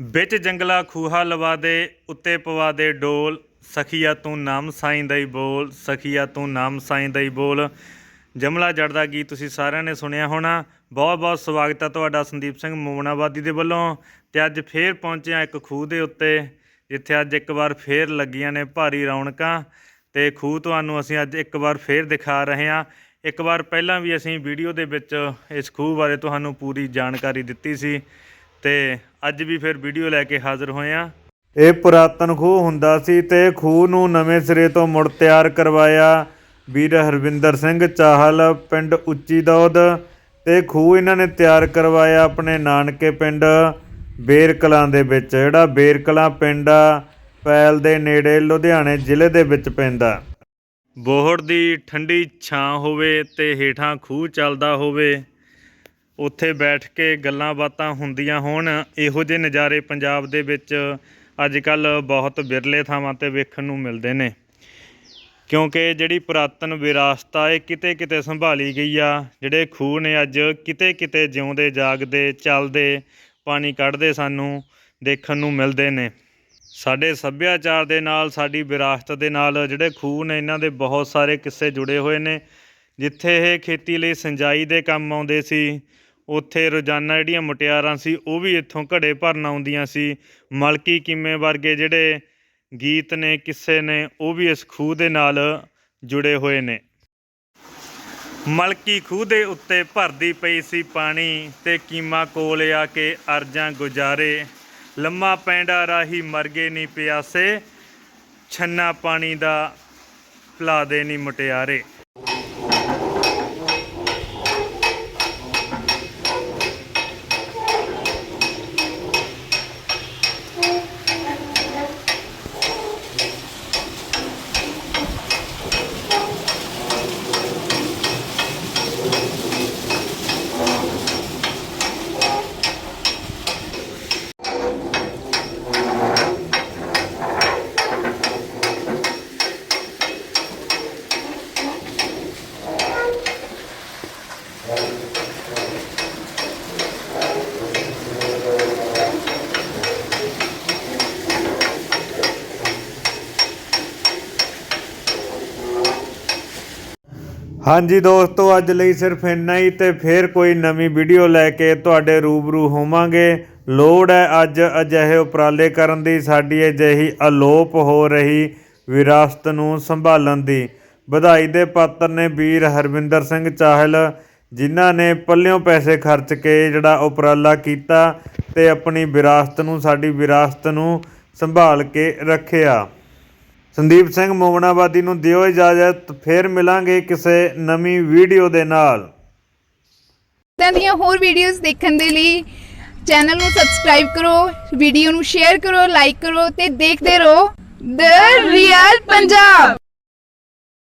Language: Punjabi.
ਵਿੱਚ ਜੰਗਲਾ ਖੂਹਾ ਲਵਾ ਦੇ, ਉੱਤੇ ਪਵਾ ਦੇ ਡੋਲ। ਸਖੀਆ ਤੂੰ ਨਾਮ ਸਾਈਂ ਦਾ ਹੀ ਬੋਲ, ਸਖੀਆ ਤੂੰ ਨਾਮ ਸਾਈਂ ਦਾ ਹੀ ਬੋਲ। ਜਮਲਾ ਜੜ ਦਾ ਗੀਤ ਤੁਸੀਂ ਸਾਰਿਆਂ ਨੇ ਸੁਣਿਆ ਹੋਣਾ। ਬਹੁਤ ਬਹੁਤ ਸਵਾਗਤ ਹੈ ਤੁਹਾਡਾ ਸੰਦੀਪ ਸਿੰਘ ਮੋਮਨਾਬਾਦੀ ਦੇ ਵੱਲੋਂ। ਤੇ ਅੱਜ ਫੇਰ ਪਹੁੰਚੇ ਹਾਂ ਇੱਕ ਖੂਹ ਦੇ ਉੱਤੇ। ਜਿੱਥੇ ਅੱਜ ਇੱਕ ਵਾਰ ਫੇਰ ਲੱਗੀਆਂ ਨੇ ਭਾਰੀ ਰੌਣਕਾਂ। ਤੇ ਖੂਹ ਤੁਹਾਨੂੰ ਅਸੀਂ ਅੱਜ ਇੱਕ ਵਾਰ ਫੇਰ ਦਿਖਾ ਰਹੇ ਹਾਂ। ਇੱਕ ਵਾਰ ਪਹਿਲਾਂ ਵੀ ਅਸੀਂ ਵੀਡੀਓ ਦੇ ਵਿੱਚ ਇਸ ਖੂਹ ਬਾਰੇ ਤੁਹਾਨੂੰ ਪੂਰੀ ਜਾਣਕਾਰੀ ਦਿੱਤੀ ਸੀ। ਤੇ ਅੱਜ ਵੀ ਫਿਰ ਵੀਡੀਓ ਲੈ ਕੇ ਹਾਜ਼ਰ ਹੋਏ ਹਾਂ। ਇਹ ਪੁਰਾਤਨ ਖੂਹ ਹੁੰਦਾ ਸੀ ਤੇ ਖੂਹ ਨੂੰ ਨਵੇਂ ਸਿਰੇ ਤੋਂ ਮੁੜ ਤਿਆਰ ਕਰਵਾਇਆ। ਵੀਰ ਹਰਵਿੰਦਰ ਸਿੰਘ ਚਾਹਲ, ਪਿੰਡ ਉੱਚੀ ਦੌਦ ਤੇ ਖੂਹ ਇਹਨਾਂ ਨੇ ਤਿਆਰ ਕਰਵਾਇਆ ਆਪਣੇ ਨਾਨਕੇ ਪਿੰਡ ਬੇਰਕਲਾਂ ਦੇ ਵਿੱਚ। ਜਿਹੜਾ ਬੇਰਕਲਾਂ ਪਿੰਡ ਆ, ਪੈਲ ਦੇ ਨੇੜੇ ਲੁਧਿਆਣੇ ਜ਼ਿਲ੍ਹੇ ਦੇ ਵਿੱਚ ਪੈਂਦਾ। ਬੋਹੜ ਦੀ ਠੰਡੀ ਛਾਂ ਹੋਵੇ ਤੇ ਹੇਠਾਂ ਖੂਹ ਚੱਲਦਾ ਹੋਵੇ। ਉੱਥੇ ਬੈਠ ਕੇ ਗੱਲਾਂ ਬਾਤਾਂ ਹੁੰਦੀਆਂ ਹੋਣ, ਇਹੋ ਜਿਹੇ ਨਜ਼ਾਰੇ ਪੰਜਾਬ ਦੇ ਵਿੱਚ ਅੱਜ ਕੱਲ ਬਹੁਤ ਵਿਰਲੇ ਥਾਵਾਂ ਤੇ ਵੇਖਣ ਨੂੰ ਮਿਲਦੇ ਨੇ। ਕਿਉਂਕਿ ਜਿਹੜੀ ਪੁਰਾਤਨ ਵਿਰਾਸਤ ਆ ਇਹ ਕਿਤੇ ਕਿਤੇ ਸੰਭਾਲੀ ਗਈ ਆ, ਜਿਹੜੇ ਖੂਹ ਨੇ ਅੱਜ ਕਿਤੇ ਕਿਤੇ ਜਿਉਂਦੇ, ਜਾਗਦੇ, ਚੱਲਦੇ, ਪਾਣੀ ਕੱਢਦੇ ਸਾਨੂੰ ਦੇਖਣ ਨੂੰ ਮਿਲਦੇ ਨੇ। ਸਾਡੇ ਸੱਭਿਆਚਾਰ ਦੇ ਨਾਲ, ਸਾਡੀ ਵਿਰਾਸਤ ਦੇ ਨਾਲ ਜਿਹੜੇ ਖੂਹ ਨੇ, ਇਹਨਾਂ ਦੇ ਬਹੁਤ ਸਾਰੇ ਕਿੱਸੇ ਜੁੜੇ ਹੋਏ ਨੇ। ਜਿੱਥੇ ਇਹ ਖੇਤੀ ਲਈ ਸਿੰਜਾਈ ਦੇ ਕੰਮ ਆਉਂਦੇ ਸੀ ਉੱਥੇ ਰੋਜ਼ਾਨਾ ਜਿਹੜੀਆਂ ਮੁਟਿਆਰਾਂ ਸੀ, ਉਹ ਵੀ ਇੱਥੋਂ ਘੜੇ ਭਰਨ ਆਉਂਦੀਆਂ ਸੀ। ਮਲਕੀ ਕਿਮੇ ਵਰਗੇ ਜਿਹੜੇ ਗੀਤ ਨੇ, ਕਿੱਸੇ ਨੇ, ਉਹ ਵੀ ਇਸ ਖੂਹ ਦੇ ਨਾਲ ਜੁੜੇ ਹੋਏ ਨੇ। ਮਲਕੀ ਖੂਹ ਦੇ ਉੱਤੇ ਭਰਦੀ ਪਈ ਸੀ ਪਾਣੀ ਤੇ ਕੀਮਾ ਕੋਲ ਆ ਕੇ ਅਰਜਾਂ ਗੁਜ਼ਾਰੇ। ਲੰਮਾ ਪੈਂਡਾ ਰਾਹੀ ਮਰ ਗਏ ਨਹੀਂ ਪਿਆਸੇ, ਛੰਨਾ ਪਾਣੀ ਦਾ ਭਲਾ ਦੇ ਨਹੀਂ ਮੁਟਿਆਰੇ। ਹਾਂਜੀ ਦੋਸਤੋ, ਅੱਜ ਲਈ ਸਿਰਫ ਇੰਨਾ ਹੀ ਤੇ ਫੇਰ ਕੋਈ ਨਵੀਂ ਵੀਡੀਓ ਲੈ ਕੇ ਤੁਹਾਡੇ ਰੂਬਰੂ ਹੋਵਾਂਗੇ। ਲੋੜ ਹੈ ਅੱਜ ਅਜਿਹੇ ਉਪਰਾਲੇ ਕਰਨ ਦੀ, ਸਾਡੀ ਅਜਿਹੀ ਅਲੋਪ ਹੋ ਰਹੀ ਵਿਰਾਸਤ ਨੂੰ ਸੰਭਾਲਣ ਦੀ। ਵਧਾਈ ਦੇ ਪਾਤਰ ਨੇ ਵੀਰ ਹਰਵਿੰਦਰ ਸਿੰਘ ਚਾਹਲ ਜਿਨ੍ਹਾਂ ਨੇ ਪੱਲਿਓਂ ਪੈਸੇ ਖਰਚ ਕੇ ਜਿਹੜਾ ਉਪਰਾਲਾ ਕੀਤਾ ਤੇ ਆਪਣੀ ਵਿਰਾਸਤ ਨੂੰ, ਸਾਡੀ ਵਿਰਾਸਤ ਨੂੰ ਸੰਭਾਲ ਕੇ ਰੱਖਿਆ। ਸੰਦੀਪ ਸਿੰਘ ਮੋਮਨਾਬਾਦੀ ਨੂੰ ਦਿਓ ਇਜਾਜ਼ਤ, ਫਿਰ ਮਿਲਾਂਗੇ ਕਿਸੇ ਨਵੀਂ ਵੀਡੀਓ ਦੇ ਨਾਲ। ਇਦਾਂ ਦੀਆਂ ਹੋਰ ਵੀਡੀਓਜ਼ ਦੇਖਣ ਦੇ ਲਈ ਚੈਨਲ ਨੂੰ ਸਬਸਕ੍ਰਾਈਬ ਕਰੋ, ਵੀਡੀਓ ਨੂੰ ਸ਼ੇਅਰ ਕਰੋ, ਲਾਈਕ ਕਰੋ ਤੇ ਦੇਖਦੇ ਰਹੋ। The real Punjab.